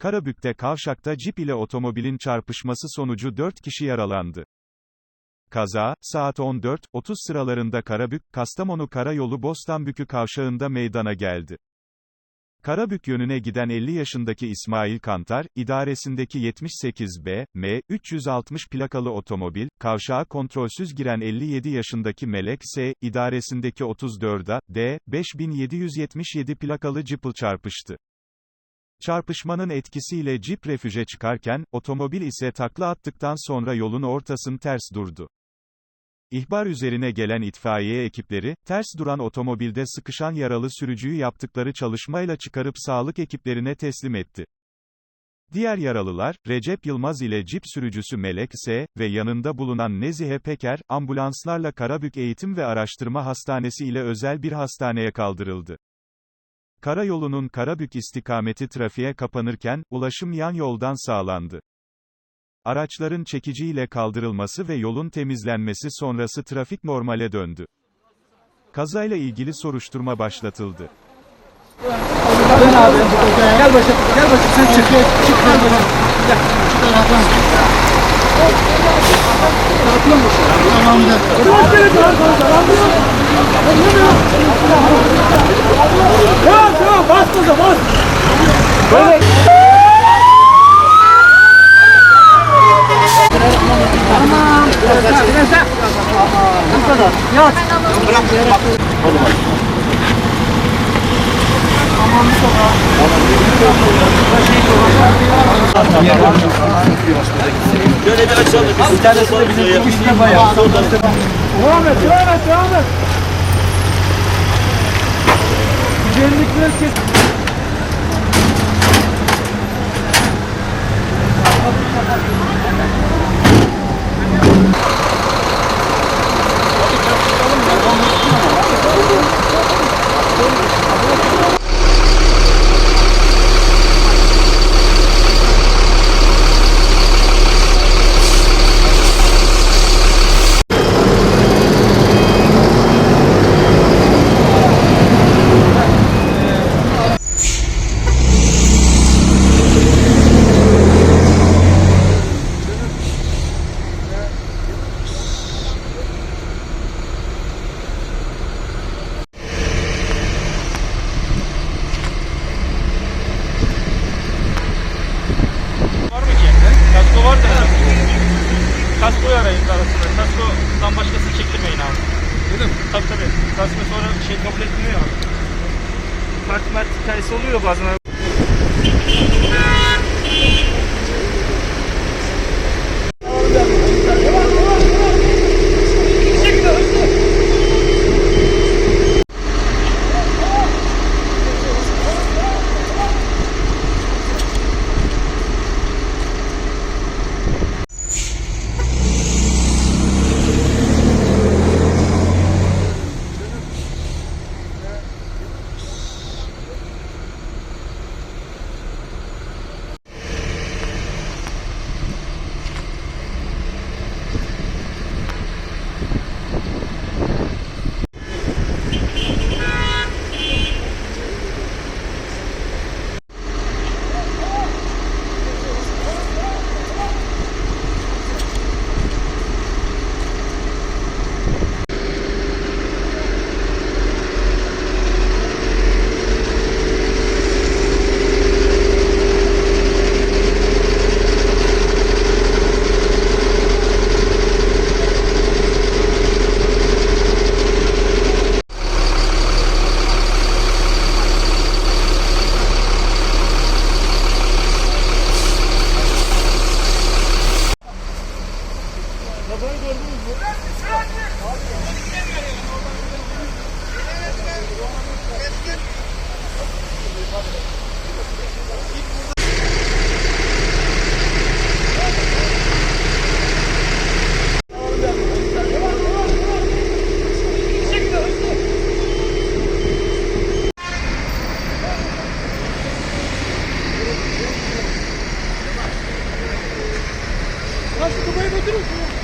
Karabük'te kavşakta cip ile otomobilin çarpışması sonucu 4 kişi yaralandı. Kaza, saat 14.30 sıralarında Karabük, Kastamonu Karayolu Bostanbükü kavşağında meydana geldi. Karabük yönüne giden 50 yaşındaki İsmail Kantar, idaresindeki 78B, M, 360 plakalı otomobil, kavşağa kontrolsüz giren 57 yaşındaki Melek S, idaresindeki 34A, D, 5777 plakalı Jeep'le çarpıştı. Çarpışmanın etkisiyle Jeep refüje çıkarken, otomobil ise takla attıktan sonra yolun ortasın ters durdu. İhbar üzerine gelen itfaiye ekipleri, ters duran otomobilde sıkışan yaralı sürücüyü yaptıkları çalışmayla çıkarıp sağlık ekiplerine teslim etti. Diğer yaralılar, Recep Yılmaz ile cip sürücüsü Melek S. ve yanında bulunan Nezihe Peker, ambulanslarla Karabük Eğitim ve Araştırma Hastanesi ile özel bir hastaneye kaldırıldı. Karayolunun Karabük istikameti trafiğe kapanırken, ulaşım yan yoldan sağlandı. Araçların çekiciyle kaldırılması ve yolun temizlenmesi sonrası trafik normale döndü. Kazayla ilgili soruşturma başlatıldı. Dön abi. Gel başa. Gel başa. Sen çık. Çık gel başa. Gel. Şu taraftan. Tarafına mı? Tamamdır. Bırak beni Tamam Böyle. Tamam. Biraz daha. Biraz daha. Bu kadar. Yat. Bırak. Bak. Tamam bu kadar. Şöyle bir açalım. Bir tanesi de bizim İkisi de bayağı. Devam et, devam et, devam et. Güzellikler kes. Tabii. Kasko sonra şey kabul etmiyor ya. Mert mert hikayesi oluyor bazen. Pedro.